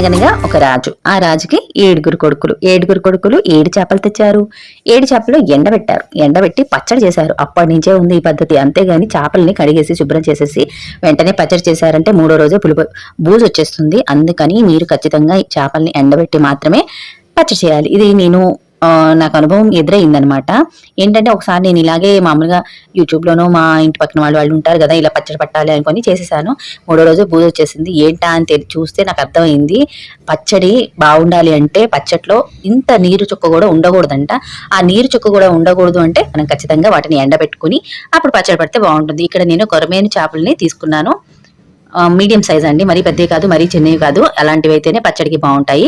అనగనగా ఒక రాజు. ఆ రాజుకి ఏడుగురు కొడుకులు. ఏడుగురు కొడుకులు ఏడు చేపలు తెచ్చారు. ఏడు చేపలు ఎండబెట్టారు. ఎండబెట్టి పచ్చడి చేశారు. అప్పటి నుంచే ఉంది ఈ పద్ధతి. అంతేగాని చేపల్ని కడిగేసి శుభ్రం చేసేసి వెంటనే పచ్చడి చేశారంటే మూడో రోజే పులుపు బూజు వచ్చేస్తుంది. అందుకని మీరు ఖచ్చితంగా ఈ చేపల్ని ఎండబెట్టి మాత్రమే పచ్చడి చేయాలి. ఇది నేను నాకు అనుభవం ఎదురైందనమాట. ఏంటంటే ఒకసారి నేను ఇలాగే మామూలుగా యూట్యూబ్లోనో మా ఇంటి పక్కన వాళ్ళు వాళ్ళు ఉంటారు కదా ఇలా పచ్చడి పట్టాలి అనుకొని చేసేసాను. మూడో రోజు పూజ వచ్చేసింది. ఏంటా అని తెలి చూస్తే నాకు అర్థమైంది. పచ్చడి బాగుండాలి అంటే పచ్చట్లో ఇంత నీరు చుక్క కూడా ఉండకూడదంట. ఆ నీరు చుక్క కూడా ఉండకూడదు అంటే మనం ఖచ్చితంగా వాటిని ఎండబెట్టుకుని అప్పుడు పచ్చడి పడితే బాగుంటుంది. ఇక్కడ నేను కొరమైన చేపలని తీసుకున్నాను. మీడియం సైజ్ అండి. మరీ పెద్దవి కాదు మరీ చిన్నవి కాదు. అలాంటివి అయితేనే పచ్చడికి బాగుంటాయి.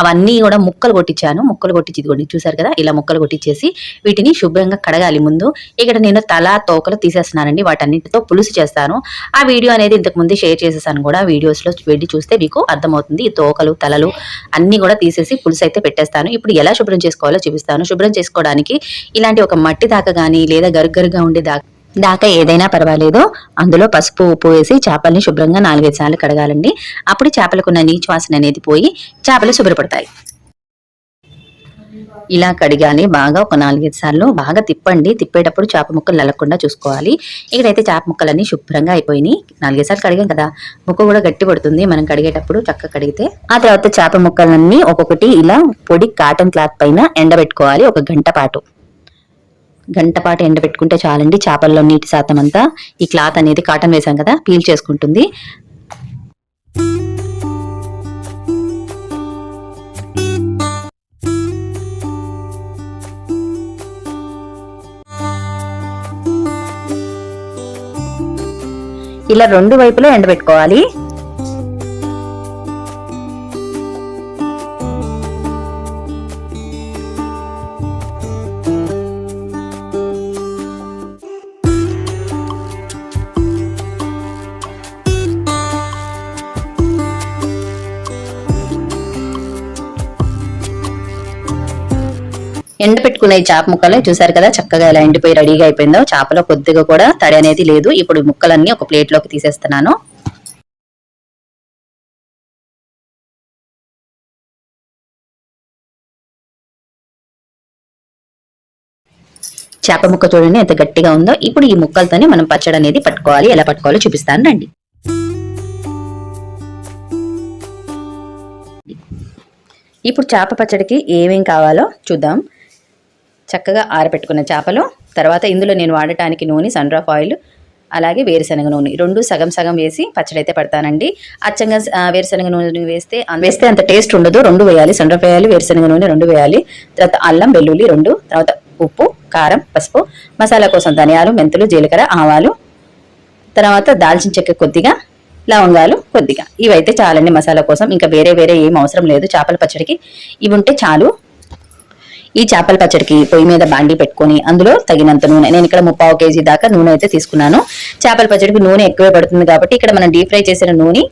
అవన్నీ కూడా ముక్కలు కొట్టించాను. ముక్కలు కొట్టించి ఇదిగోండి చూసారు కదా? ఇలా ముక్కలు కొట్టించేసి వీటిని శుభ్రంగా కడగాలి ముందు. ఇక్కడ నేను తల తోకలు తీసేస్తున్నానండి. వాటన్నిటితో పులుసు చేస్తాను. ఆ వీడియో అనేది ఇంతకు ముందే షేర్ చేసేసాను కూడా. వీడియోస్లో వెళ్ళి చూస్తే మీకు అర్థమవుతుంది. ఈ తోకలు తలలు అన్ని కూడా తీసేసి పులుసు అయితే పెట్టేస్తాను. ఇప్పుడు ఎలా శుభ్రం చేసుకోవాలో చూపిస్తాను. శుభ్రం చేసుకోవడానికి ఇలాంటి ఒక మట్టి దాకా కానీ లేదా గరుగరుగా ఉండే దాకా దాకా ఏదైనా పర్వాలేదు. అందులో పసుపు ఉప్పు వేసి చేపల్ని శుభ్రంగా నాలుగైదు సార్లు కడగాలండి. అప్పుడు చేపలకున్న నీచు వాసన అనేది పోయి చేపలు శుభ్రపడతాయి. ఇలా కడిగాలి బాగా ఒక నాలుగైదు సార్లు బాగా తిప్పండి. తిప్పేటప్పుడు చేప ముక్కలు నలగకుండా చూసుకోవాలి. ఇక్కడైతే చేప ముక్కలన్నీ శుభ్రంగా అయిపోయినాయి. నాలుగైదు సార్లు కడిగాం కదా. ముక్క కూడా గట్టి పడుతుంది. మనం కడిగేటప్పుడు చక్కగా కడిగితే. ఆ తర్వాత చేప ముక్కలన్నీ ఒక్కొక్కటి ఇలా పొడి కాటన్ క్లాత్ పైన ఎండబెట్టుకోవాలి. ఒక గంట పాటు. గంట పాటు ఎండబెట్టుకుంటే చాలండి. చేపల్లో నీటి శాతం అంతా ఈ క్లాత్ అనేది కాటన్ వేసాం కదా పీల్ చేసుకుంటుంది. ఇలా రెండు వైపులా ఎండబెట్టుకోవాలి. ఎండ పెట్టుకునే చేప ముక్కలు చూసారు కదా చక్కగా ఎలా ఎండిపోయి రెడీగా అయిపోయిందో. చేపలో కొద్దిగా కూడా తడి అనేది లేదు. ఇప్పుడు ముక్కలన్నీ ఒక ప్లేట్లోకి తీసేస్తున్నాను. చేప ముక్క చూడండి ఎంత గట్టిగా ఉందో. ఇప్పుడు ఈ ముక్కలతోనే మనం పచ్చడి అనేది పట్టుకోవాలి. ఎలా పట్టుకోవాలో చూపిస్తాను. రండి. ఇప్పుడు చేప పచ్చడికి ఏమేం కావాలో చూద్దాం. చక్కగా ఆరబెట్టుకున్న చేపలు. తర్వాత ఇందులో నేను వాడటానికి నూనె సన్రాఫ్ ఆయిల్ అలాగే వేరుశనగ నూనె. రెండు సగం సగం వేసి పచ్చడి అయితే పడతానండి. అచ్చంగా వేరుశనగ నూనె వేస్తే వేస్తే అంత టేస్ట్ ఉండదు. రెండు వేయాలి సన్డ్రాఫ్ వేయాలి వేరుశనగ నూనె రెండు వేయాలి. తర్వాత అల్లం వెల్లుల్లి రెండు తర్వాత ఉప్పు కారం పసుపు మసాలా కోసం ధనియాలు మెంతులు జీలకర్ర ఆవాలు. తర్వాత దాల్చిన చెక్క కొద్దిగా లవంగాలు కొద్దిగా. ఇవైతే చాలండి మసాలా కోసం. ఇంకా వేరే వేరే ఏం అవసరం లేదు. చేపల పచ్చడికి. ఇవి ఉంటే చాలు. ఈ చేపల పచ్చడికి పొయ్యి మీద బాండి పెట్టుకొని అందులో తగినంత నూనె నేను ఇక్కడ ముప్పావు కేజీ దాకా నూనె అయితే తీసుకున్నాను. చేపల పచ్చడికి నూనె ఎక్కువే పడుతుంది కాబట్టి ఇక్కడ మనం డీప్ ఫ్రై చేసిన నూనె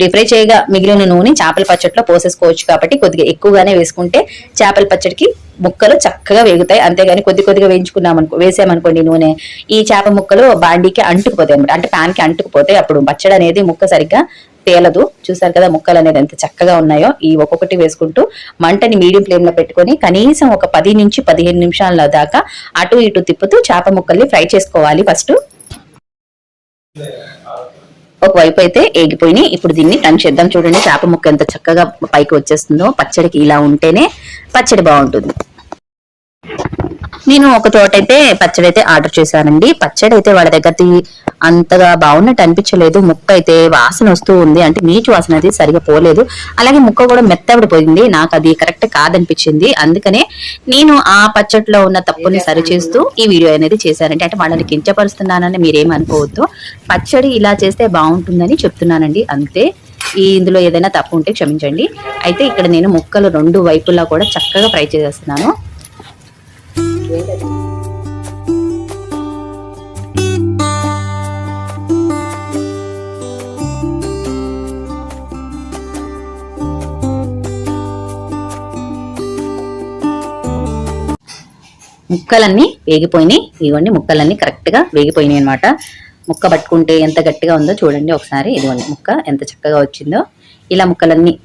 డీప్ ఫ్రై చేయగా మిగిలిన నూనె చేపల పచ్చడిలో పోసేసుకోవచ్చు కాబట్టి కొద్దిగా ఎక్కువగానే వేసుకుంటే చేపల పచ్చడికి ముక్కలు చక్కగా వేగుతాయి. అంతేగాని కొద్ది కొద్దిగా వేయించుకున్నాం అనుకో వేసామనుకోండి నూనె ఈ చేప ముక్కలు బాండీకి అంటుకుపోతాయి అనమాట అంటే ప్యాన్కి అంటుకుపోతాయి. అప్పుడు పచ్చడి అనేది ముక్క సరిగ్గా తేలదు. చూసారు కదా ముక్కలు అనేది ఎంత చక్కగా ఉన్నాయో. ఈ ఒక్కొక్కటి వేసుకుంటూ మంటని మీడియం ఫ్లేమ్లో పెట్టుకొని కనీసం ఒక పది నుంచి పదిహేను నిమిషాల దాకా అటు ఇటు తిప్పుతూ చేప ముక్కల్ని ఫ్రై చేసుకోవాలి ఫస్ట్. ఒకవైపు అయితే ఏగిపోయినాయి. ఇప్పుడు దీన్ని టన్ చేద్దాం. చూడండి చేప ముక్క ఎంత చక్కగా పైకి వచ్చేస్తుందో. పచ్చడికి ఇలా ఉంటేనే పచ్చడి బాగుంటుంది. నేను ఒక చోట అయితే పచ్చడి అయితే ఆర్డర్ చేశానండి. పచ్చడి అయితే వాళ్ళ దగ్గరది అంతగా బాగున్నట్టు అనిపించలేదు. ముక్క అయితే వాసన వస్తూ ఉంది. అంటే నీచు వాసన అది సరిగా పోలేదు. అలాగే ముక్క కూడా మెత్తబడిపోయింది నాకు అది కరెక్ట్ కాదనిపించింది. అందుకనే నేను ఆ పచ్చడిలో ఉన్న తప్పుని సరిచేస్తూ ఈ వీడియో అనేది చేశానంటే అంటే వాళ్ళని కించపరుస్తున్నానని మీరేం అనుకోవద్దు పచ్చడి ఇలా చేస్తే బాగుంటుందని చెప్తున్నానండి. అంతే. ఈ ఇందులో ఏదైనా తప్పు ఉంటే క్షమించండి. అయితే ఇక్కడ నేను ముక్కలు రెండు వైపులా కూడా చక్కగా ఫ్రై చేసేస్తున్నాను. ముక్కలన్నీ వేగిపోయినాయి. ఇదిగోండి ముక్కలన్నీ కరెక్ట్గా వేగిపోయినాయి అనమాట ముక్క పట్టుకుంటే ఎంత గట్టిగా ఉందో చూడండి ఒకసారి. ఇదిగోండి ముక్క ఎంత చక్కగా వచ్చిందో. ఇలా ముక్కలన్నీ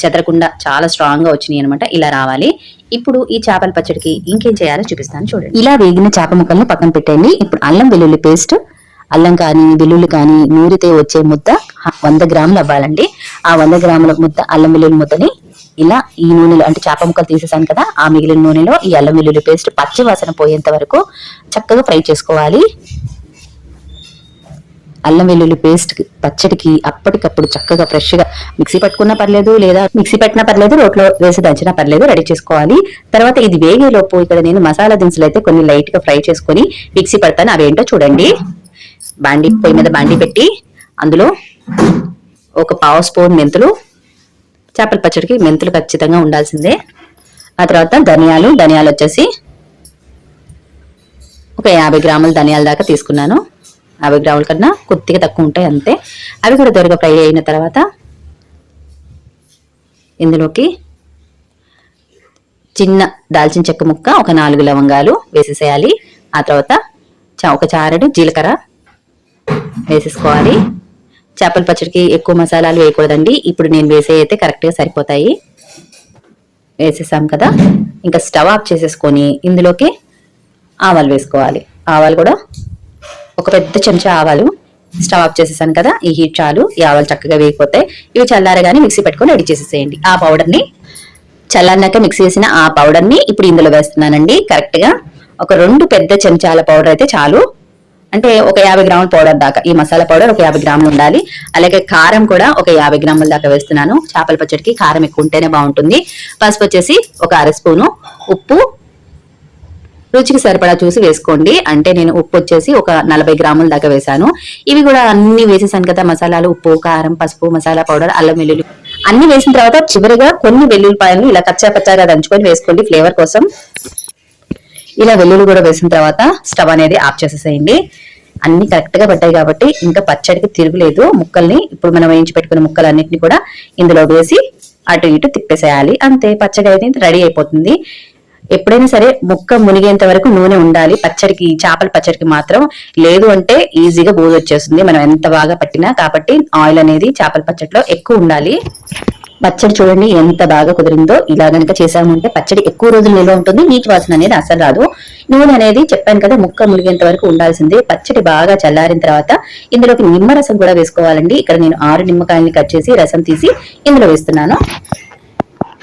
చెదరకుండా చాలా స్ట్రాంగ్గా వచ్చినాయి అనమాట ఇలా రావాలి. ఇప్పుడు ఈ చేపల పచ్చడికి ఇంకేం చేయాలో చూపిస్తాను చూడండి. ఇలా వేగిన చేప ముక్కల్ని పక్కన పెట్టండి ఇప్పుడు అల్లం వెల్లుల్లి పేస్ట్ అల్లం కానీ వెల్లుల్లి కానీ నూరితే వచ్చే ముద్ద వంద గ్రాములు అవ్వాలండి. ఆ వంద గ్రాముల ముద్ద అల్లం వెల్లుల్లి ముద్దని ఇలా ఈ నూనెలో అంటే చేప ముక్కలు తీసేసాను కదా ఆ మిగిలిన నూనెలో ఈ అల్లం వెల్లుల్లి పేస్ట్ పచ్చి వాసన పోయేంత వరకు చక్కగా ఫ్రై చేసుకోవాలి. అల్లం వెల్లుల్లి పేస్ట్ పచ్చడికి అప్పటికప్పుడు చక్కగా ఫ్రెష్గా మిక్సీ పట్టుకున్నా పర్లేదు లేదా మిక్సీ పట్టినా పర్లేదు రోట్లో వేసి దంచినా పర్లేదు రెడీ చేసుకోవాలి. తర్వాత ఇది వేగేలోపు ఇక్కడ నేను మసాలా దినుసులు అయితే కొన్ని లైట్గా ఫ్రై చేసుకొని మిక్సీ పడతాను. అవేంటో చూడండి. బాండి పొయ్యి మీద బాండి పెట్టి అందులో ఒక పావు స్పూన్ మెంతులు చేపల పచ్చడికి మెంతులు ఖచ్చితంగా ఉండాల్సిందే. ఆ తర్వాత ధనియాలు ధనియాలు వచ్చేసి ఒక యాభై గ్రాముల ధనియాల దాకా తీసుకున్నాను. యాభై గ్రాముల కన్నా కొద్దిగా తక్కువ ఉంటాయి అంతే. అవి కూడా త్వరగా ఫ్రై అయిన తర్వాత ఇందులోకి చిన్న దాల్చిన చెక్క ముక్క ఒక నాలుగు లవంగాలు వేసేసేయాలి. ఆ తర్వాత ఒక చారడు జీలకర్ర వేసేసుకోవాలి. చేపల పచ్చడికి ఎక్కువ మసాలాలు వేయకూడదండి. ఇప్పుడు నేను వేసే అయితే కరెక్ట్గా సరిపోతాయి. వేసేసాం కదా. ఇంకా స్టవ్ ఆఫ్ చేసేసుకొని ఇందులోకి ఆవాలు వేసుకోవాలి. ఆవాలు కూడా ఒక పెద్ద చెంచా ఆవాలు స్టవ్ ఆఫ్ చేసేసాను కదా ఈ హీట్ చాలు ఈ ఆవాలు చక్కగా వేగిపోతే ఇవి చల్లారగానే మిక్సీ పెట్టుకొని రెడీ చేసేసేయండి. ఆ పౌడర్ని చల్లారినాక మిక్స్ చేసిన ఆ పౌడర్ని ఇప్పుడు ఇందులో వేస్తున్నానండి. కరెక్ట్గా ఒక రెండు పెద్ద చెంచాల పౌడర్ అయితే చాలు. అంటే ఒక యాభై గ్రాముల పౌడర్ దాకా ఈ మసాలా పౌడర్ ఒక యాభై గ్రాములు ఉండాలి. అలాగే కారం కూడా ఒక యాభై గ్రాముల దాకా వేస్తున్నాను. చేపల పచ్చడికి కారం ఎక్కువ ఉంటేనే బాగుంటుంది. పసుపు వచ్చేసి ఒక అర స్పూను ఉప్పు రుచికి సరిపడా చూసి వేసుకోండి. అంటే నేను ఉప్పు వచ్చేసి ఒక నలభై గ్రాముల దాకా వేసాను ఇవి కూడా అన్ని వేసేసాను కదా మసాలాలు ఉప్పు కారం పసుపు మసాలా పౌడర్ అల్లం వెల్లుల్లి. అన్ని వేసిన తర్వాత చివరిగా కొన్ని వెల్లుల్లిపాయలు ఇలా కచ్చా పచ్చాగా దంచుకొని వేసుకోండి ఫ్లేవర్ కోసం. ఇలా వెల్లుల్లి కూడా వేసిన తర్వాత స్టవ్ అనేది ఆఫ్ చేసేసేయండి. అన్ని కరెక్ట్గా పడ్డాయి కాబట్టి ఇంకా పచ్చడికి తిరుగులేదు ముక్కల్ని ఇప్పుడు మనం వేయించి పెట్టుకున్న ముక్కలన్నిటిని కూడా ఇందులో వేసి అటు ఇటు తిప్పేసేయాలి. అంతే పచ్చడి అయితే రెడీ అయిపోతుంది. ఎప్పుడైనా సరే ముక్క మునిగేంత వరకు నూనె ఉండాలి. పచ్చడికి చేపల పచ్చడికి మాత్రం లేదు అంటే ఈజీగా బూజు వచ్చేస్తుంది. మనం ఎంత బాగా పట్టినా కాబట్టి ఆయిల్ అనేది చేపల పచ్చడిలో ఎక్కువ ఉండాలి. పచ్చడి చూడండి ఎంత బాగా కుదిరిందో. ఇలా గనక చేసామంటే పచ్చడి ఎక్కువ రోజులు నిల్వ ఉంటుంది. నీటి వాసన అనేది అసలు రాదు. నూనె అనేది చెప్పాను కదా ముక్క మునిగేంత వరకు ఉండాల్సిందే. పచ్చడి బాగా చల్లారిన తర్వాత ఇందులోకి నిమ్మరసం కూడా వేసుకోవాలండి. ఇక్కడ నేను ఆరు నిమ్మకాయల్ని కట్ చేసి రసం తీసి ఇందులో వేస్తున్నాను.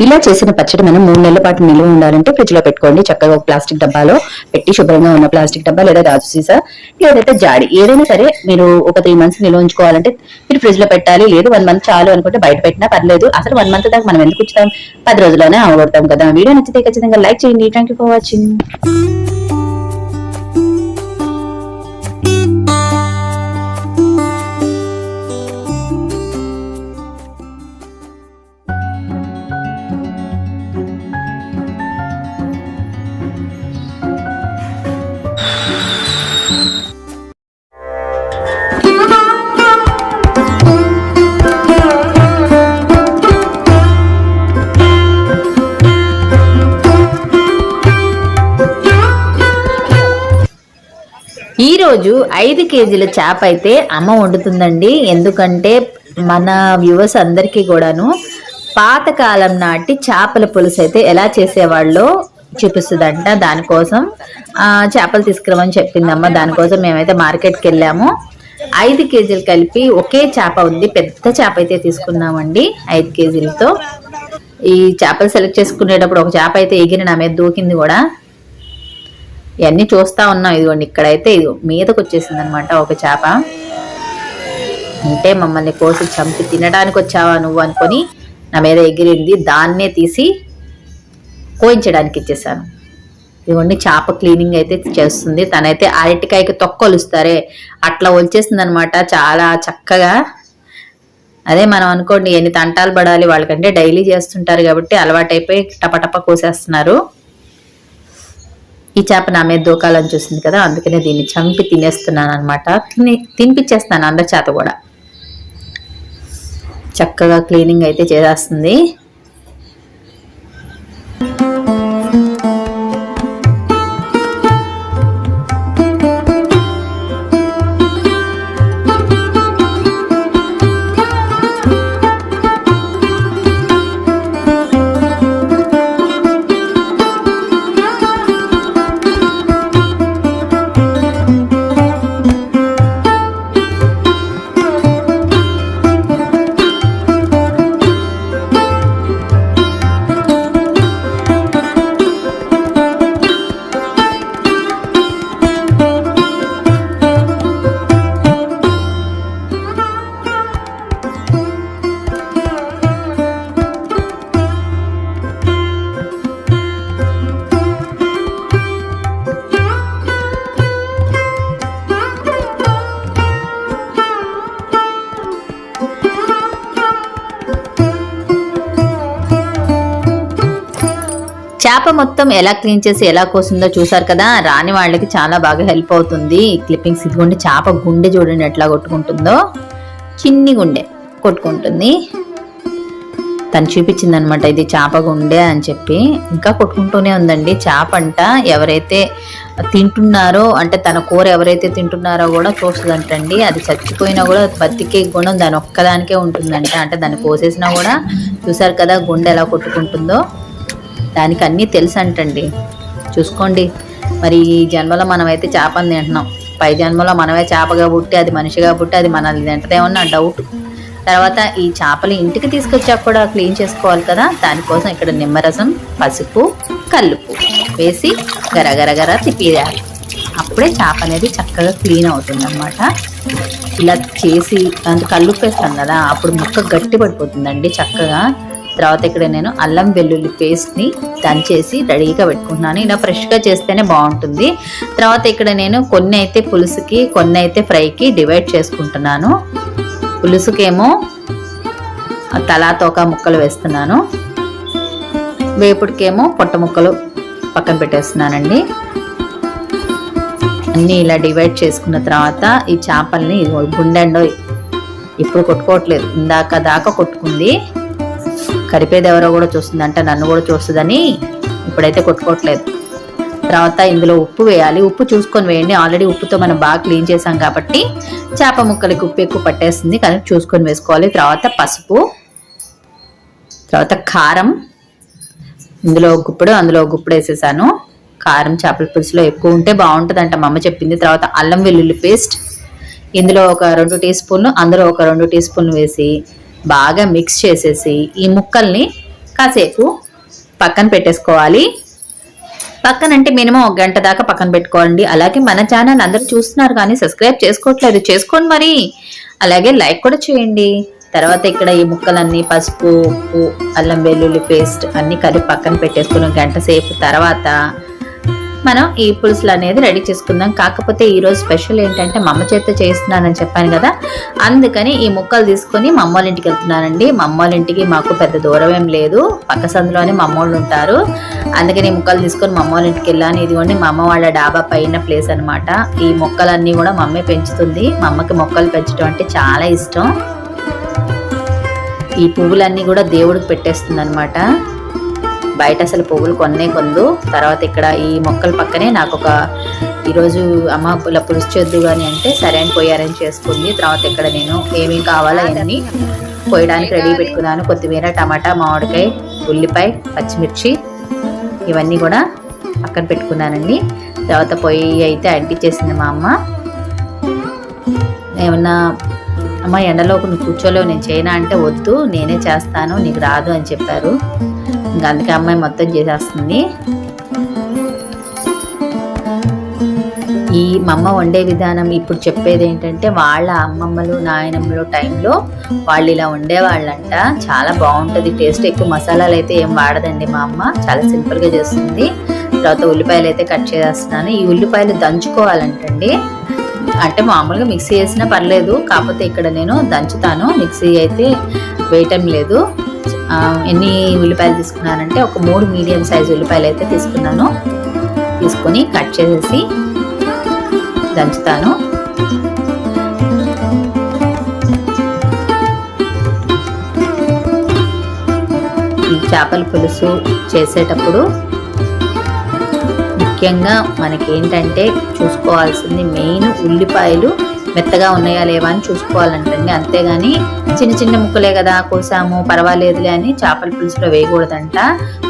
ఇలా చేసిన పచ్చడి మనం మూడు నెలల పాటు నిల్వ ఉండాలంటే ఫ్రిడ్జ్లో పెట్టుకోండి. చక్కగా ఒక ప్లాస్టిక్ డబ్బాలో పెట్టి శుభ్రంగా ఉన్న ప్లాస్టిక్ డబ్బా లేదా రాజు సీసా లేదైతే జాడి. ఏదైనా సరే మీరు ఒక త్రీ మంత్స్ నిల్వ ఉంచుకోవాలంటే మీరు ఫ్రిడ్జ్లో పెట్టాలి. లేదు వన్ మంత్ చాలు అనుకుంటే బయట పెట్టినా పర్లేదు. అసలు వన్ మంత్ దాకా మనం ఎందుకు ఉంచుతాం? పది రోజుల్లోనే అవగొడతాం కదా. వీడియో నచ్చితే ఖచ్చితంగా లైక్ చేయండి. థ్యాంక్ యూ ఫర్ వాచింగ్ రోజు ఐదు కేజీల చేప అయితే అమ్మ వండుతుందండి. ఎందుకంటే మన వ్యూవర్స్ అందరికీ కూడాను పాతకాలం నాటి చేపల పులుసు అయితే ఎలా చేసేవాళ్ళో చూపిస్తుందంట. దానికోసం చేపలు తీసుకురమని చెప్పిందమ్మ. దానికోసం మేమైతే మార్కెట్కి వెళ్ళాము. ఐదు కేజీలు కలిపి ఒకే చేప ఉంది. పెద్ద చేప అయితే తీసుకున్నామండి ఐదు కేజీలతో. ఈ చేపలు సెలెక్ట్ చేసుకునేటప్పుడు ఒక చేప అయితే ఎగిరి నా మీద దూకింది కూడా. ఇవన్నీ చూస్తా ఉన్నాం. ఇదిగోండి ఇక్కడైతే ఇది మీదకి వచ్చేసింది అనమాట ఒక చేప. అంటే మమ్మల్ని కోసి చంపి తినడానికి వచ్చావా నువ్వు అనుకొని నా మీద ఎగిరింది. దాన్నే తీసి కోయించడానికి ఇచ్చేసాను. ఇదిగోండి చేప క్లీనింగ్ అయితే చేస్తుంది. తనైతే అరటికాయకి తొక్కలుస్తారే. అట్లా వచ్చేసింది అనమాట చాలా చక్కగా. అదే మనం అనుకోండి ఎన్ని తంటాలు పడాలి వాళ్ళకంటే డైలీ చేస్తుంటారు కాబట్టి అలవాటైపోయి టపటప కోసేస్తున్నారు. ఈ చేప నా మీద దూకాలని చూసింది కదా అందుకనే దీన్ని చంపి తినేస్తున్నాను అనమాట తిని తినిపించేస్తాను అందరి చేత కూడా. చక్కగా క్లీనింగ్ అయితే చేసేస్తుంది. మొత్తం ఎలా క్లీన్ చేసి ఎలా కోసిందో చూసారు కదా? రాని వాళ్ళకి చాలా బాగా హెల్ప్ అవుతుంది. క్లిప్పింగ్స్ ఇదిగోండి చేప గుండె చూడండి ఎట్లా కొట్టుకుంటుందో. చిన్ని గుండె కొట్టుకుంటుంది. తను చూపించింది అనమాట ఇది చేప గుండె అని చెప్పి. ఇంకా కొట్టుకుంటూనే ఉందండి. చేప అంట ఎవరైతే తింటున్నారో అంటే తన కూర ఎవరైతే తింటున్నారో కూడా చూస్తుందంటండి అది చచ్చిపోయినా కూడా బతికే గుణం దాని ఒక్కదానికే ఉంటుందంట. అంటే దాన్ని కోసేసినా కూడా చూసారు కదా గుండె ఎలా కొట్టుకుంటుందో. దానికి అన్నీ తెలుసు అంటండి చూసుకోండి. మరి ఈ జన్మలో మనమైతే చేపని తింటున్నాం. పై జన్మలో మనమే చేపగా పుట్టి అది మనిషిగా పుట్టి అది మనల్ని తింటదేమన్నా డౌట్ తర్వాత ఈ చేపలు ఇంటికి తీసుకొచ్చాక కూడా క్లీన్ చేసుకోవాలి కదా? దానికోసం ఇక్కడ నిమ్మరసం పసుపు కల్లుపు వేసి గరగరగర తిప్పియాలి. అప్పుడే చేప అనేది చక్కగా క్లీన్ అవుతుంది అనమాట ఇలా చేసి దాంతో కల్లుపు వేస్తాం కదా అప్పుడు ముక్క గట్టి పడిపోతుందండి చక్కగా. తర్వాత ఇక్కడ నేను అల్లం వెల్లుల్లి పేస్ట్ని దంచేసి రెడీగా పెట్టుకుంటున్నాను. ఇలా ఫ్రెష్గా చేస్తేనే బాగుంటుంది. తర్వాత ఇక్కడ నేను కొన్ని అయితే పులుసుకి కొన్ని అయితే ఫ్రైకి డివైడ్ చేసుకుంటున్నాను. పులుసుకేమో తలా తోక ముక్కలు వేస్తున్నాను. వేపుడికేమో పొట్ట ముక్కలు పక్కన పెట్టేస్తున్నానండి. అన్నీ ఇలా డివైడ్ చేసుకున్న తర్వాత ఈ చేపల్ని గుండెండో ఇప్పుడు కొట్టుకోవట్లేదు. ఇందాక దాకా కొట్టుకుంది. కరిపేది ఎవరో కూడా చూస్తుంది అంటే నన్ను కూడా చూస్తుందని ఇప్పుడైతే కొట్టుకోవట్లేదు. తర్వాత ఇందులో ఉప్పు వేయాలి. ఉప్పు చూసుకొని వేయండి. ఆల్రెడీ ఉప్పుతో మనం బాగా క్లీన్ చేసాం కాబట్టి చేప ముక్కలకి ఉప్పు ఎక్కువ పట్టేస్తుంది. కానీ చూసుకొని వేసుకోవాలి. తర్వాత పసుపు తర్వాత కారం. ఇందులో గుప్పుడు అందులో గుప్పుడు వేసేసాను. కారం చేపల పులుసులో ఎక్కువ ఉంటే బాగుంటుంది మా అమ్మ చెప్పింది. తర్వాత అల్లం వెల్లుల్లి పేస్ట్. ఇందులో ఒక రెండు టీ స్పూన్లు అందులో ఒక రెండు టీ స్పూన్లు వేసి బాగా మిక్స్ చేసేసి ఈ ముక్కల్ని కాసేపు పక్కన పెట్టేసుకోవాలి. పక్కన అంటే మినిమం ఒక గంట దాకా పక్కన పెట్టుకోండి అలాగే మన ఛానల్ అందరూ చూస్తున్నారు కానీ సబ్స్క్రైబ్ చేసుకోవట్లేదు. చేసుకోండి మరి. అలాగే లైక్ కూడా చేయండి. తర్వాత ఇక్కడ ఈ ముక్కలన్నీ పసుపు ఉప్పు అల్లం వెల్లుల్లి పేస్ట్ అన్నీ కలిపి పక్కన పెట్టేసుకుని గంట సేపు తర్వాత మనం ఈ పులుసులు అనేది రెడీ చేసుకుందాం. కాకపోతే ఈరోజు స్పెషల్ ఏంటంటే మా అమ్మ చేత చేస్తున్నానని చెప్పాను కదా. అందుకని ఈ ముక్కలు తీసుకొని మా అమ్మోళ్ళింటికి వెళ్తున్నానండి. మా అమ్మోళ్ళింటికి మాకు పెద్ద దూరం ఏం లేదు. పక్క సందులోనే మా అమ్మోళ్ళు ఉంటారు. అందుకని ఈ ముక్కలు తీసుకొని మా అమ్మోళ్ళింటికి వెళ్ళాను. ఇదిగోండి మా అమ్మ వాళ్ళ డాబా పైన ప్లేస్ అనమాట ఈ మొక్కలన్నీ కూడా మా అమ్మే పెంచుతుంది. మా అమ్మకి మొక్కలు పెంచడం అంటే చాలా ఇష్టం. ఈ పువ్వులన్నీ కూడా దేవుడికి పెట్టేస్తుంది అనమాట బయట అసలు పువ్వులు కొన్నే కొందు తర్వాత ఇక్కడ ఈ మొక్కల పక్కనే నాకు ఒక ఈరోజు అమ్మ ఇలా పులుసు చేద్దు కానీ అంటే సరే అని పోయి అరేంజ్ చేసుకుంది. తర్వాత ఇక్కడ నేను ఏమేమి కావాలో అవన్నీ పోయడానికి రెడీ పెట్టుకున్నాను. కొత్తిమీర టమాటా మామిడికాయ ఉల్లిపాయ పచ్చిమిర్చి ఇవన్నీ కూడా పక్కన పెట్టుకున్నానండి. తర్వాత పొయ్యి అయితే అంటించేసింది మా అమ్మ. ఏమన్నా అమ్మ ఎండలో నువ్వు కూర్చోలేవు నేను చేయనా? అంటే వద్దు నేనే చేస్తాను నీకు రాదు అని చెప్పారు. ఇంకా అందుకే అమ్మాయి మొత్తం చేసేస్తుంది. ఈ మా అమ్మ వండే విధానం ఇప్పుడు చెప్పేది ఏంటంటే వాళ్ళ అమ్మమ్మలు నాయనమ్మలు టైంలో వాళ్ళు ఇలా వండేవాళ్ళంట. చాలా బాగుంటుంది టేస్ట్ ఎక్కువ. మసాలాలు అయితే ఏం వాడదండి మా అమ్మ. చాలా సింపుల్గా చేస్తుంది. తర్వాత ఉల్లిపాయలు అయితే కట్ చేసేస్తున్నాను. ఈ ఉల్లిపాయలు దంచుకోవాలంటండి. అంటే మామూలుగా మిక్సీ వేసినా పర్లేదు. కాకపోతే ఇక్కడ నేను దంచుతాను. మిక్సీ అయితే వేయటం లేదు. ఎన్ని ఉల్లిపాయలు తీసుకున్నానంటే ఒక మూడు మీడియం సైజ్ ఉల్లిపాయలు అయితే తీసుకున్నాను. తీసుకొని కట్ చేసేసి దంచుతాను. ఈ చేపల పులుసు చేసేటప్పుడు ముఖ్యంగా మనకి ఏంటంటే చూసుకోవాల్సింది మెయిన్ ఉల్లిపాయలు మెత్తగా ఉన్నాయా లేవా అని చూసుకోవాలంటండి. అంతేగాని చిన్న చిన్న ముక్కలే కదా కోసాము పర్వాలేదులే అని చేపల పులుసులో వేయకూడదంట.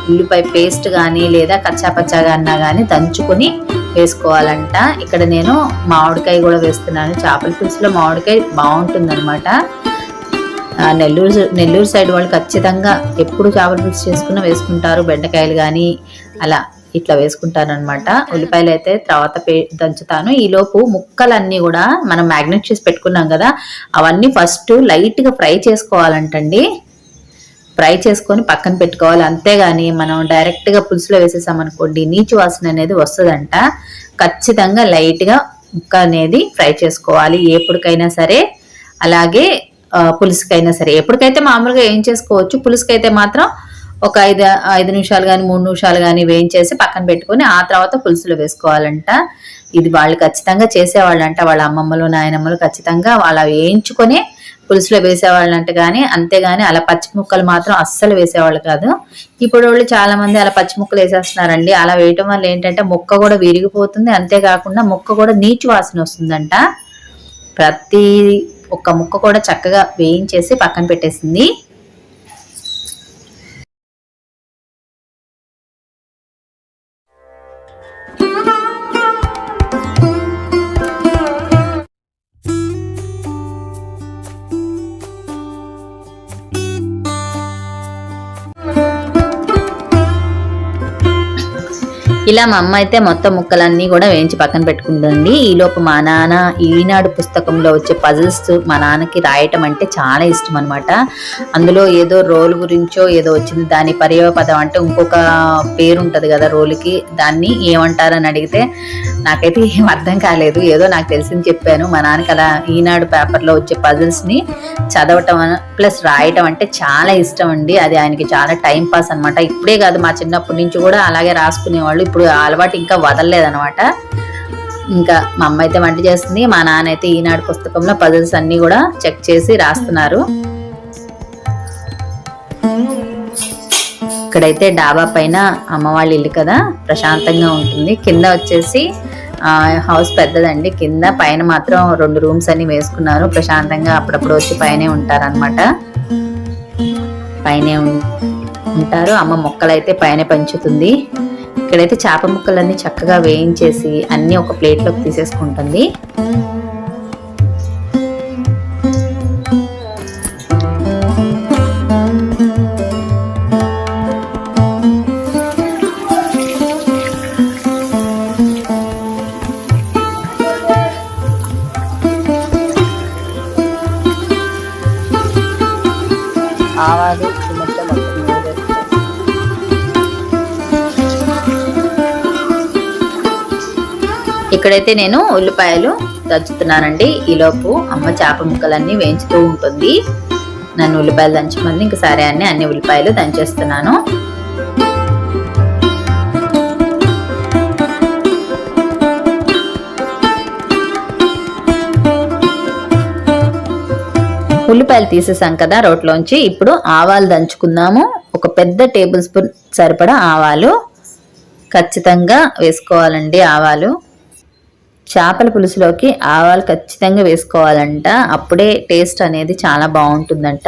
ఉల్లిపాయ పేస్ట్ కానీ లేదా కచ్చాపచ్చాగా అన్నా కానీ దంచుకొని వేసుకోవాలంట. ఇక్కడ నేను మామిడికాయ కూడా వేస్తున్నాను. చేపల పులుసులో మామిడికాయ బాగుంటుంది అనమాట నెల్లూరు నెల్లూరు సైడ్ వాళ్ళు ఖచ్చితంగా ఎప్పుడు చేపల పులుసు చేసుకున్నా వేసుకుంటారు. బెండకాయలు కానీ అలా ఇట్లా వేసుకుంటాను ఉల్లిపాయలు అయితే తర్వాత పే దంచుతాను. ఈలోపు ముక్కలన్నీ కూడా మనం మ్యాగ్నెట్ చేసి పెట్టుకున్నాం కదా అవన్నీ ఫస్ట్ లైట్గా ఫ్రై చేసుకోవాలంటండి. ఫ్రై చేసుకొని పక్కన పెట్టుకోవాలి. అంతేగాని మనం డైరెక్ట్గా పులుసులో వేసేసామనుకోండి నీచు వాసన అనేది వస్తుందంట. ఖచ్చితంగా లైట్గా ముక్క అనేది ఫ్రై చేసుకోవాలి. ఎప్పటికైనా సరే అలాగే పులుసుకైనా సరే. ఎప్పటికైతే మామూలుగా ఏం చేసుకోవచ్చు పులుసుకైతే మాత్రం ఒక ఐదు ఐదు నిమిషాలు కానీ మూడు నిమిషాలు కానీ వేయించేసి పక్కన పెట్టుకొని ఆ తర్వాత పులుసులో వేసుకోవాలంట. ఇది వాళ్ళు ఖచ్చితంగా చేసేవాళ్ళంట. వాళ్ళ అమ్మమ్మలు నాయనమ్మలు ఖచ్చితంగా వాళ్ళ వేయించుకొని పులుసులో వేసేవాళ్ళంట కానీ అంతేగాని అలా పచ్చి ముక్కలు మాత్రం అస్సలు వేసేవాళ్ళు కాదు. ఇప్పుడు వాళ్ళు చాలా మంది అలా పచ్చి ముక్కలు వేసేస్తున్నారండి. అలా వేయటం వల్ల ఏంటంటే ముక్క కూడా విరిగిపోతుంది. అంతేకాకుండా ముక్క కూడా నీచు వాసన వస్తుందంట. ప్రతి ఒక్క ముక్క కూడా చక్కగా వేయించేసి పక్కన పెట్టేసింది. ఇలా మా అమ్మ అయితే మొత్తం ముక్కలన్నీ కూడా వేయించి పక్కన పెట్టుకుంటుంది. ఈలోపు మా నాన్న ఈనాడు పుస్తకంలో వచ్చే పజిల్స్ మా నాన్నకి రాయటం అంటే చాలా ఇష్టం అనమాట అందులో ఏదో రోల్ గురించో ఏదో వచ్చింది దాని పర్యవపదం అంటే ఇంకొక పేరు ఉంటుంది కదా రోల్కి దాన్ని ఏమంటారని అడిగితే నాకైతే ఏం అర్థం కాలేదు. ఏదో నాకు తెలిసింది చెప్పాను. మా నాన్నకి అలా ఈనాడు పేపర్లో వచ్చే పజిల్స్ని చదవటం ప్లస్ రాయటం అంటే చాలా ఇష్టం అండి. అది ఆయనకి చాలా టైం పాస్ అన్నమాట. ఇప్పుడే కాదు మా చిన్నప్పటి నుంచి కూడా అలాగే రాసుకునేవాళ్ళు. ఇప్పుడు అలవాటు ఇంకా వదలలేదనమాట ఇంకా మా అమ్మ అయితే వంట చేస్తుంది మా నాన్న అయితే ఈనాడు పుస్తకంలో పజిల్స్ అన్ని కూడా చెక్ చేసి రాస్తున్నారు. ఇక్కడైతే డాబా పైన అమ్మ వాళ్ళ ఇల్లు కదా ప్రశాంతంగా ఉంటుంది. కింద వచ్చేసి ఆ, హౌస్ పెద్దదండి. కింద పైన మాత్రం రెండు రూమ్స్ అన్ని వేసుకున్నారు. ప్రశాంతంగా అప్పుడప్పుడు వచ్చి పైనే ఉంటారన్నమాట. పైనే ఉంటారు అమ్మ మొక్కలైతే పైన పెంచుతుంది. ఇక్కడైతే చేప ముక్కలన్నీ చక్కగా వేయించేసి అన్ని ఒక ప్లేట్లోకి తీసేసుకుంటుంది. ఆవాలు ఇక్కడైతే నేను ఉల్లిపాయలు దంచుతున్నానండి. ఈలోపు అమ్మ చేప ముక్కలన్నీ వేయించుతూ ఉంటుంది. నన్ను ఉల్లిపాయలు దంచమంది ఇంక సరే అని అన్ని ఉల్లిపాయలు దంచేస్తున్నాను. ఉల్లిపాయలు తీసేసాం కదా రోట్లోంచి. ఇప్పుడు ఆవాలు దంచుకుందాము. ఒక పెద్ద టేబుల్ స్పూన్ సరిపడా ఆవాలు. ఖచ్చితంగా వేసుకోవాలండి ఆవాలు. చేపల పులుసులోకి ఆవాలు ఖచ్చితంగా వేసుకోవాలంట. అప్పుడే టేస్ట్ అనేది చాలా బాగుంటుందంట.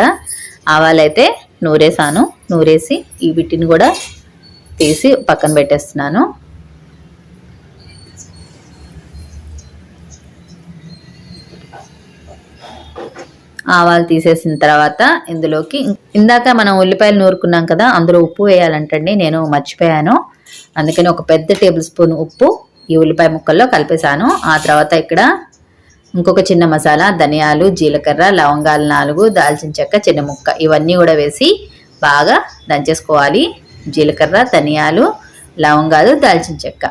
ఆవాలైతే నూరేసాను. నూరేసి ఈ వీటిని కూడా తీసి పక్కన పెట్టేస్తున్నాను. ఆవాలు తీసేసిన తర్వాత ఇందులోకి ఇందాక మనం ఉల్లిపాయలు నూరుకున్నాం కదా అందులో ఉప్పు వేయాలంటండి. నేను మర్చిపోయాను. అందుకని ఒక పెద్ద టేబుల్ స్పూన్ ఉప్పు ఈ ఉల్లిపాయ ముక్కల్లో కలిపేశాను. ఆ తర్వాత ఇక్కడ ఇంకొక చిన్న మసాలా ధనియాలు జీలకర్ర లవంగాలు నాలుగు దాల్చిన చెక్క చిన్న ముక్క ఇవన్నీ కూడా వేసి బాగా దంచేసుకోవాలి. జీలకర్ర ధనియాలు లవంగాలు దాల్చిన చెక్క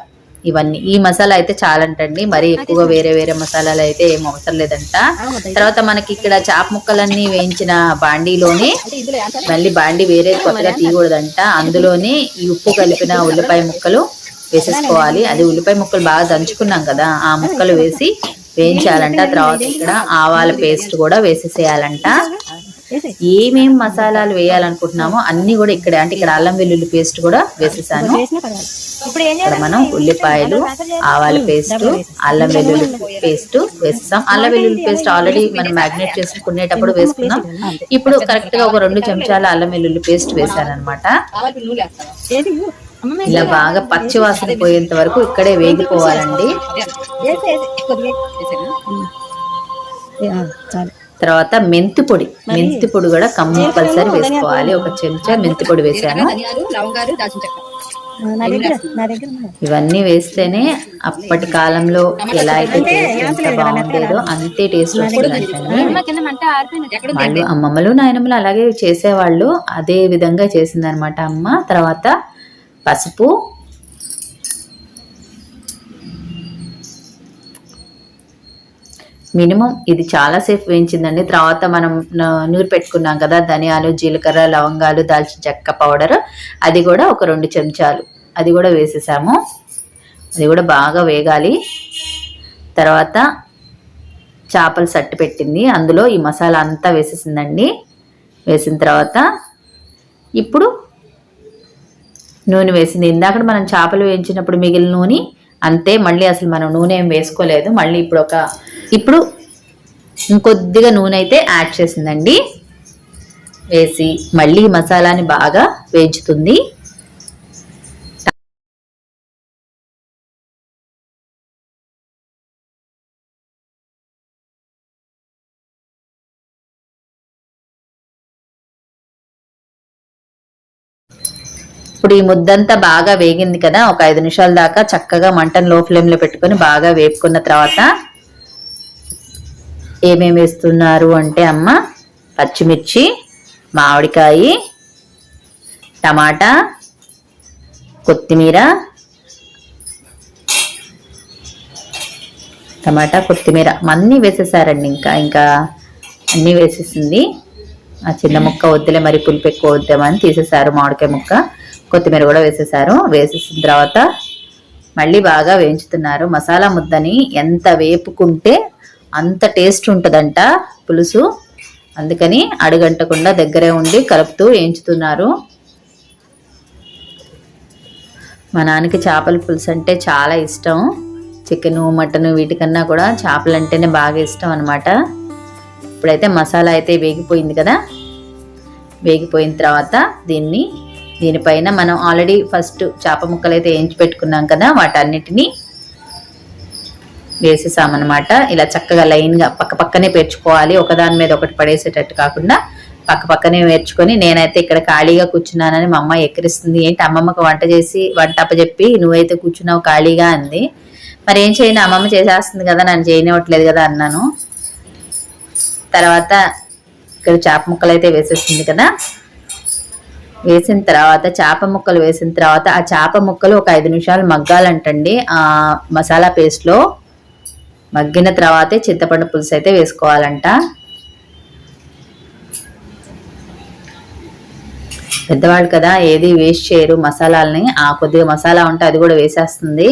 ఇవన్నీ. ఈ మసాలా అయితే చాలంటండి. మరి ఎక్కువగా వేరే వేరే మసాలాలు అయితే ఏం అవసరం లేదంట. తర్వాత మనకి ఇక్కడ చాప ముక్కలన్నీ వేయించిన బాండీలోనే మళ్ళీ బాండి వేరే కొత్తగా తీయకూడదంట. అందులోనే ఈ ఉప్పు కలిపిన ఉల్లిపాయ ముక్కలు వేసేసుకోవాలి. అది ఉల్లిపాయ ముక్కలు బాగా దంచుకున్నాం కదా ఆ ముక్కలు వేసి వేయించాలంట. తర్వాత ఇక్కడ ఆవాల పేస్ట్ కూడా వేసేసేయాలంట. ఏమేం మసాలాలు వేయాలనుకుంటున్నామో అన్ని కూడా ఇక్కడ అంటే ఇక్కడ అల్లం వెల్లుల్లి పేస్ట్ కూడా వేసేసాను. ఇక్కడ మనం ఉల్లిపాయలు ఆవాల పేస్ట్ అల్లం వెల్లుల్లి పేస్ట్ వేసేసాం. అల్లం వెల్లుల్లి పేస్ట్ ఆల్రెడీ మనం మ్యాగ్నేట్ చేసుకునేటప్పుడు వేసుకున్నాం. ఇప్పుడు కరెక్ట్గా ఒక రెండు చెంచాల అల్లం వెల్లుల్లి పేస్ట్ వేసాను అనమాట ఇలా బాగా పచ్చి వాసన పోయేంత వరకు ఇక్కడే వేగిపోవాలండి. తర్వాత మెంతి పొడి. మెంతి పొడి కూడా కంపల్సరీ వేసుకోవాలి. ఒక చెంచా మెంతి పొడి వేసాను. ఇవన్నీ వేస్తేనే అప్పటి కాలంలో ఎలా అయితే టేస్ట్ ఎంత బాగుండేదో అంతే టేస్ట్ ఎక్కడ వాళ్ళు అమ్మమ్మలు నాయనమ్మలు అలాగే చేసేవాళ్ళు. అదే విధంగా చేసిందనమాట అమ్మ. తర్వాత పసుపు. మినిమం ఇది చాలాసేపు వేయించిందండి. తర్వాత మనం నూరు పెట్టుకున్నాం కదా ధనియాలు జీలకర్ర లవంగాలు దాల్చిన చెక్క పౌడర్. అది కూడా ఒక రెండు చెంచాలు. అది కూడా వేసేసాము. అది కూడా బాగా వేగాలి. తర్వాత చేపలు సట్టు పెట్టింది. అందులో ఈ మసాలా అంతా వేసేసిందండి. వేసిన తర్వాత ఇప్పుడు నూనె వేసింది. ఇందాక మనం చేపలు వేయించినప్పుడు మిగిలిన నూనె అంతే మళ్ళీ అసలు మనం నూనె ఏం వేసుకోలేదు. మళ్ళీ ఇప్పుడు ఒక ఇప్పుడు ఇంకొద్దిగా నూనె అయితే యాడ్ చేసిందండి. వేసి మళ్ళీ మసాలాని బాగా వేయించుతుంది. ఇప్పుడు ఈ ముద్దంతా బాగా వేగింది కదా ఒక ఐదు నిమిషాల దాకా చక్కగా మంటను లో ఫ్లేమ్లో పెట్టుకొని బాగా వేపుకున్న తర్వాత ఏమేమి వేస్తున్నారు అంటే అమ్మ పచ్చిమిర్చి మామిడికాయ టమాటా కొత్తిమీర టమాటా కొత్తిమీర. అన్నీ వేసేసారండి ఇంకా ఇంకా అన్నీ వేసేసింది. ఆ చిన్న ముక్క వద్దులే మరి పులిపెక్కువ ఎక్కువ వద్దామని తీసేసారు మామిడికాయ ముక్క. కొత్తిమీర కూడా వేసేసారు. వేసేసిన తర్వాత మళ్ళీ బాగా వేయించుతున్నారు. మసాలా ముద్దని ఎంత వేపుకుంటే అంత టేస్ట్ ఉంటుందంట పులుసు. అందుకని అడుగంటకుండా దగ్గరే ఉండి కలుపుతూ వేయించుతున్నారు. మా నాన్నకి చేపల పులుసు అంటే చాలా ఇష్టం. చికెన్ మటన్ వీటికన్నా కూడా చేపలు అంటేనే బాగా ఇష్టం అనమాట ఇప్పుడైతే మసాలా అయితే వేగిపోయింది కదా. వేగిపోయిన తర్వాత దీన్ని దీనిపైన మనం ఆల్రెడీ ఫస్ట్ చేప ముక్కలు అయితే వేయించి పెట్టుకున్నాం కదా వాటన్నిటిని వేసేసామన్నమాట. ఇలా చక్కగా లైన్గా పక్క పక్కనే పేర్చుకోవాలి. ఒకదాని మీద ఒకటి పడేసేటట్టు కాకుండా పక్క పక్కనే వేర్చుకొని నేనైతే ఇక్కడ ఖాళీగా కూర్చున్నానని మా అమ్మ ఎక్కిరిస్తుంది. ఏంటి అమ్మమ్మకి వంట చేసి వంట అప్పచెప్పి నువ్వైతే కూర్చున్నావు ఖాళీగా అంది. మరి ఏం చేయను అమ్మమ్మ చేసేస్తుంది కదా నన్ను చేయనివ్వట్లేదు కదా అన్నాను. తర్వాత ఇక్కడ చేప ముక్కలు అయితే వేసేస్తుంది కదా. వేసిన తర్వాత చేప ముక్కలు వేసిన తర్వాత ఆ చేప ముక్కలు ఒక ఐదు నిమిషాలు మగ్గాలంటండి. ఆ మసాలా పేస్ట్లో మగ్గిన తర్వాతే చింతపండు పులుసు అయితే వేసుకోవాలంట. పెద్దవాళ్ళు కదా ఏది వేస్ట్ చేయరు మసాలాలని. ఆ కొద్దిగా మసాలా ఉంటే అది కూడా వేసేస్తుంది.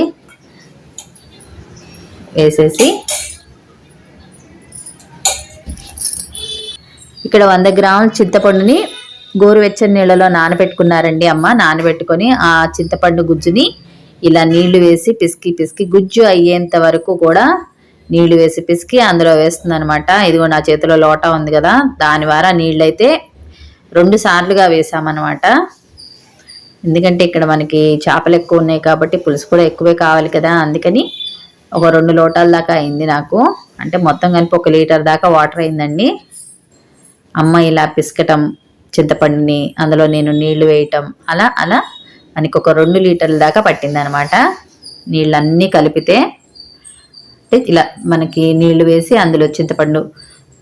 వేసేసి ఇక్కడ వంద గ్రాముల చింతపండుని గోరువెచ్చని నీళ్ళలో నానబెట్టుకున్నారండి అమ్మ. నానబెట్టుకొని ఆ చింతపండు గుజ్జుని ఇలా నీళ్ళు వేసి పిసికి పిసికి గుజ్జు అయ్యేంత వరకు కూడా నీళ్ళు వేసి పిసికి అందులో వేస్తుంది అనమాట ఇదిగో నా చేతిలో లోటా ఉంది కదా దాని ద్వారా నీళ్ళైతే రెండు సార్లుగా వేసామన్నమాట. ఎందుకంటే ఇక్కడ మనకి చేపలు ఎక్కువ ఉన్నాయి కాబట్టి పులుసు కూడా ఎక్కువే కావాలి కదా అందుకని ఒక రెండు లోటాల దాకా అయింది నాకు. అంటే మొత్తం కలిపి ఒక లీటర్ దాకా వాటర్ అయిందండి. అమ్మ ఇలా పిసకటం చింతపండుని అందులో నేను నీళ్ళు వేయటం. అలా అలా మనకి ఒక రెండు లీటర్ల దాకా పట్టింది అనమాట నీళ్ళన్నీ కలిపితే అంటే ఇలా మనకి నీళ్ళు వేసి అందులో చింతపండు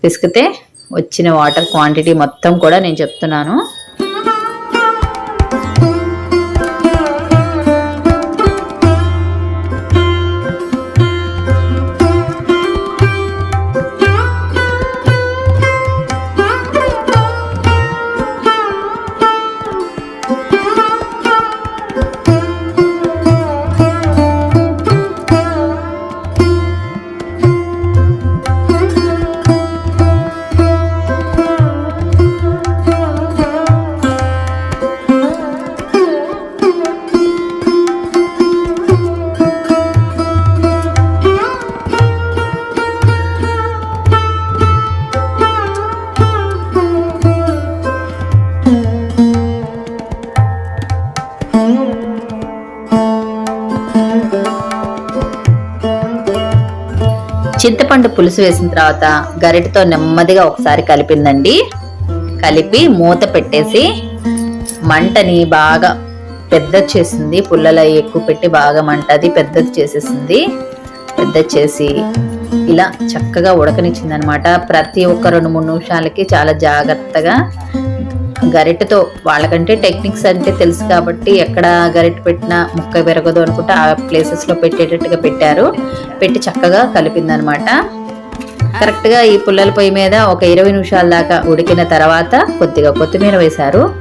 పిసికితే వచ్చిన వాటర్ క్వాంటిటీ మొత్తం కూడా నేను చెప్తున్నాను. చింతపండు పులుసు వేసిన తర్వాత గరిటతో నెమ్మదిగా ఒకసారి కలిపిందండి. కలిపి మూత పెట్టేసి మంటని బాగా పెద్దది చేసింది. పుల్లలు అవి ఎక్కువ పెట్టి బాగా మంట అది పెద్దది చేసేసింది. పెద్దది చేసి ఇలా చక్కగా ఉడకనిచ్చింది అనమాట ప్రతి ఒక్క రెండు మూడు నిమిషాలకి చాలా జాగ్రత్తగా గరిటెతో వాళ్ళకంటే టెక్నిక్స్ అంటే తెలుసు కాబట్టి ఎక్కడ గరిటె పెట్టినా ముక్క పెరగదు అనుకుంటే ఆ ప్లేసెస్లో పెట్టేటట్టుగా పెట్టారు. పెట్టి చక్కగా కలిపిందనమాట. కరెక్ట్గా ఈ పుల్లల పొయ్యి మీద ఒక ఇరవై నిమిషాల దాకా ఉడికిన తర్వాత కొద్దిగా కొత్తిమీర వేశారు.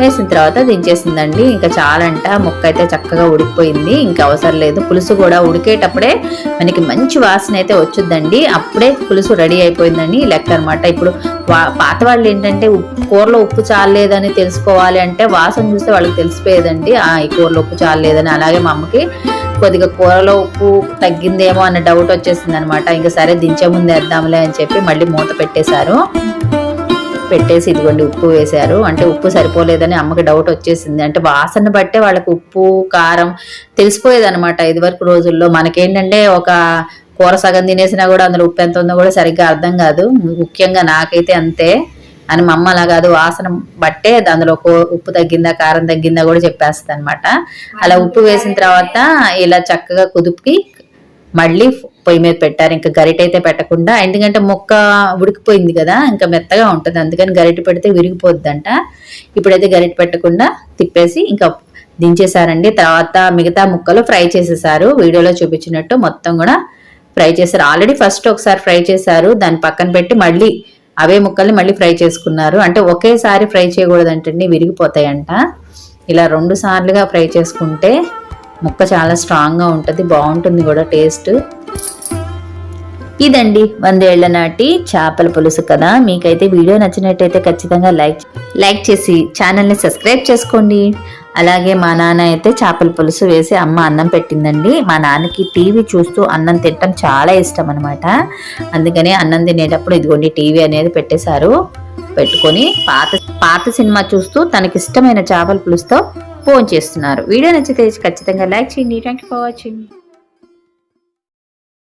వేసిన తర్వాత దించేసిందండి. ఇంకా చాలంట ముక్క అయితే చక్కగా ఉడికిపోయింది. ఇంకా అవసరం లేదు. పులుసు కూడా ఉడికేటప్పుడే మనకి మంచి వాసన అయితే వచ్చుద్దండి. అప్పుడే పులుసు రెడీ అయిపోయిందని లెక్క అనమాట ఇప్పుడు పాత వాళ్ళు ఏంటంటే ఉప్పు- కూరలో ఉప్పు చాలేదని తెలుసుకోవాలి అంటే వాసన చూస్తే వాళ్ళకి తెలిసిపోయేదండి. ఆ ఈ కూరలో ఉప్పు చాలేదని అలాగే మా అమ్మకి కొద్దిగా కూరలో ఉప్పు తగ్గిందేమో అన్న డౌట్ వచ్చేసింది అనమాట ఇంకా సరే దించే ముందు వేద్దాంలే అని చెప్పి మళ్ళీ మూత పెట్టేశారు. పెట్టేసి ఇదిగోండి ఉప్పు వేశారు. అంటే ఉప్పు సరిపోలేదని అమ్మకి డౌట్ వచ్చేసింది. అంటే వాసన బట్టే వాళ్ళకి ఉప్పు కారం తెలిసిపోయేది అనమాట ఇదివరకు రోజుల్లో. మనకేంటంటే ఒక కూర సగం తినేసినా కూడా అందులో ఉప్పు ఎంత ఉందో కూడా సరిగ్గా అర్థం కాదు. ముఖ్యంగా నాకైతే అంతే. అని మా అమ్మ అలా కాదు వాసన బట్టే అందులో ఉప్పు తగ్గిందా కారం తగ్గిందా కూడా చెప్పేస్తుంది అనమాట అలా ఉప్పు వేసిన తర్వాత ఇలా చక్కగా కుదుపుకి మళ్ళీ పొయ్యి మీద పెట్టారు. ఇంకా గరిట అయితే పెట్టకుండా ఎందుకంటే మొక్క ఉడికిపోయింది కదా ఇంకా మెత్తగా ఉంటుంది. అందుకని గరిట పెడితే విరిగిపోద్దంట. ఇప్పుడైతే గరిట పెట్టకుండా తిప్పేసి ఇంకా దించేశారండి. తర్వాత మిగతా ముక్కలు ఫ్రై చేసేసారు వీడియోలో చూపించినట్టు మొత్తం కూడా ఫ్రై చేశారు. ఆల్రెడీ ఫస్ట్ ఒకసారి ఫ్రై చేశారు. దాన్ని పక్కన పెట్టి మళ్ళీ అవే ముక్కల్ని మళ్ళీ ఫ్రై చేసుకున్నారు. అంటే ఒకేసారి ఫ్రై చేయకూడదంటండి విరిగిపోతాయంట. ఇలా రెండు సార్లుగా ఫ్రై చేసుకుంటే ముక్క చాలా స్ట్రాంగ్గా ఉంటుంది. బాగుంటుంది కూడా టేస్ట్. ఇదండి వందేళ్ళ నాటి చేపల పులుసు కదా. మీకైతే వీడియో నచ్చినట్టయితే ఖచ్చితంగా లైక్ లైక్ చేసి ఛానల్ని సబ్స్క్రైబ్ చేసుకోండి. అలాగే మా నాన్న అయితే చేపల పులుసు వేసి అమ్మ అన్నం పెట్టిందండి. మా నాన్నకి టీవీ చూస్తూ అన్నం తినటం చాలా ఇష్టం అనమాట అందుకని అన్నం తినేటప్పుడు ఇదిగోండి టీవీ అనేది పెట్టేశారు. పెట్టుకొని పాత పాత సినిమా చూస్తూ తనకి ఇష్టమైన చేపల పులుసుతో ఫోన్ చేస్తున్నారు. వీడియో నచ్చితే ఖచ్చితంగా లైక్ చేయండి. Thank you for watching.